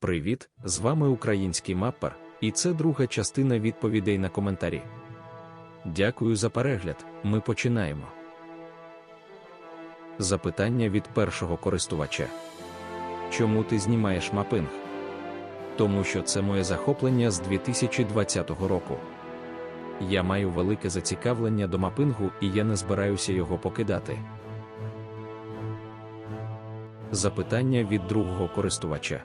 Привіт, з вами український маппер, і це друга частина відповідей на коментарі. Дякую за перегляд. Ми починаємо. Запитання від першого користувача. Чому ти знімаєш мапинг? Тому що це моє захоплення з 2020 року. Я маю велике зацікавлення до мапингу і я не збираюся його покидати. Запитання від другого користувача.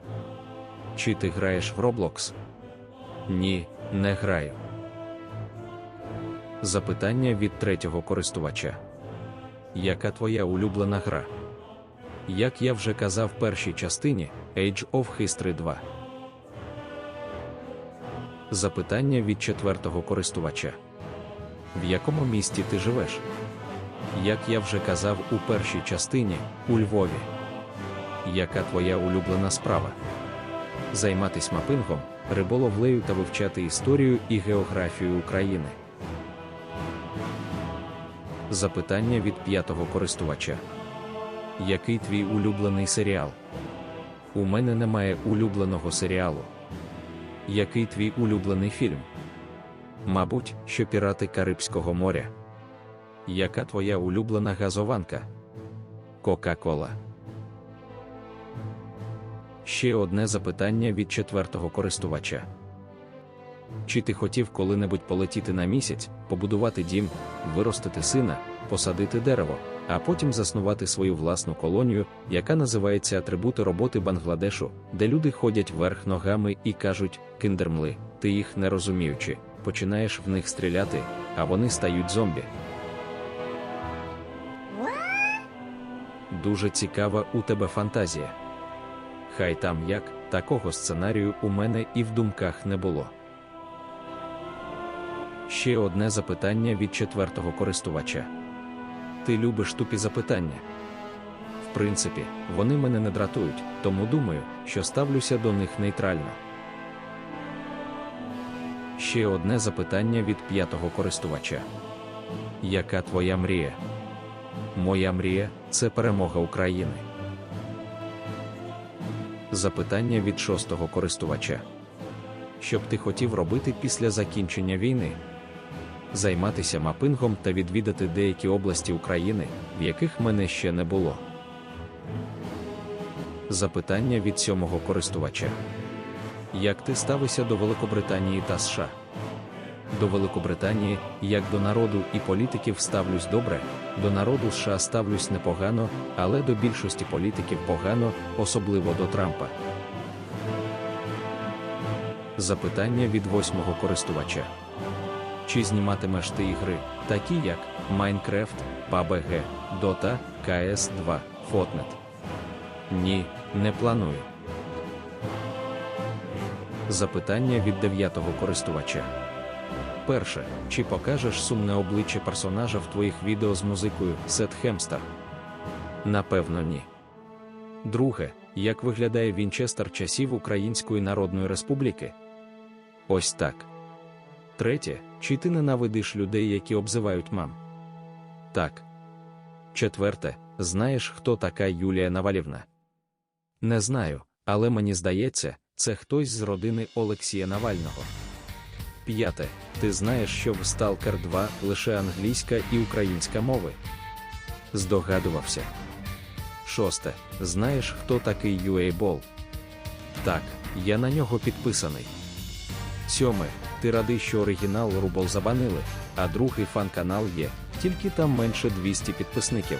Чи ти граєш в Roblox? Ні, не граю. Запитання від третього користувача. Яка твоя улюблена гра? Як я вже казав в першій частині Age of History 2. Запитання від четвертого користувача. В якому місті ти живеш? Як я вже казав у першій частині, у Львові. Яка твоя улюблена справа? Займатись мапингом, риболовлею та вивчати історію і географію України. Запитання від п'ятого користувача. Який твій улюблений серіал? У мене немає улюбленого серіалу. Який твій улюблений фільм? Мабуть, що пірати Карибського моря. Яка твоя улюблена газованка? Кока-Кола. Ще одне запитання від четвертого користувача. Чи ти хотів коли-небудь полетіти на місяць, побудувати дім, виростити сина, посадити дерево, а потім заснувати свою власну колонію, яка називається атрибути роботи Бангладешу, де люди ходять вверх ногами і кажуть кіндермли, ти їх не розуміючи, починаєш в них стріляти, а вони стають зомбі. Дуже цікава у тебе фантазія. Хай там як, такого сценарію у мене і в думках не було. Ще одне запитання від четвертого користувача. Ти любиш тупі запитання? В принципі, вони мене не дратують, тому думаю, що ставлюся до них нейтрально. Ще одне запитання від п'ятого користувача. Яка твоя мрія? Моя мрія це перемога України. Запитання від шостого користувача. Що б ти хотів робити після закінчення війни? Займатися мапингом та відвідати деякі області України, в яких мене ще не було. Запитання від сьомого користувача. Як ти ставишся до Великобританії та США? До Великобританії, як до народу і політиків ставлюсь добре, до народу США ставлюсь непогано, але до більшості політиків погано, особливо до Трампа. Запитання від восьмого користувача. Чи зніматимеш ти ігри, такі як Minecraft, PUBG, Dota, CS2, Fortnite? Ні, не планую. Запитання від дев'ятого користувача. Перше, чи покажеш сумне обличчя персонажа в твоїх відео з музикою Сет Хемстер? Напевно, ні. Друге, як виглядає Вінчестер часів Української Народної Республіки? Ось так. Третє, чи ти ненавидиш людей, які обзивають мам? Так. Четверте, знаєш, хто така Юлія Навалівна? Не знаю, але мені здається, це хтось з родини Олексія Навального. П'яте. Ти знаєш, що в Stalker 2 лише англійська і українська мови? Здогадувався. Шосте. Знаєш, хто такий UA-Ball? Так, я на нього підписаний. Сьоме. Ти радий, що оригінал Рубол забанили, а другий фан-канал є, тільки там менше 200 підписників.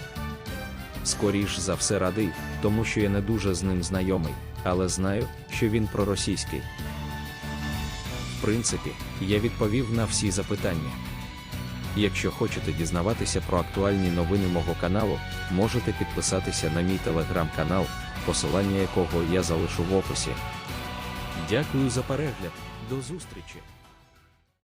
Скоріш за все радий, тому що я не дуже з ним знайомий, але знаю, що він проросійський. Принципі, я відповів на всі запитання. Якщо хочете дізнаватися про актуальні новини мого каналу, можете підписатися на мій телеграм-канал, посилання якого я залишу в описі. Дякую за перегляд, до зустрічі!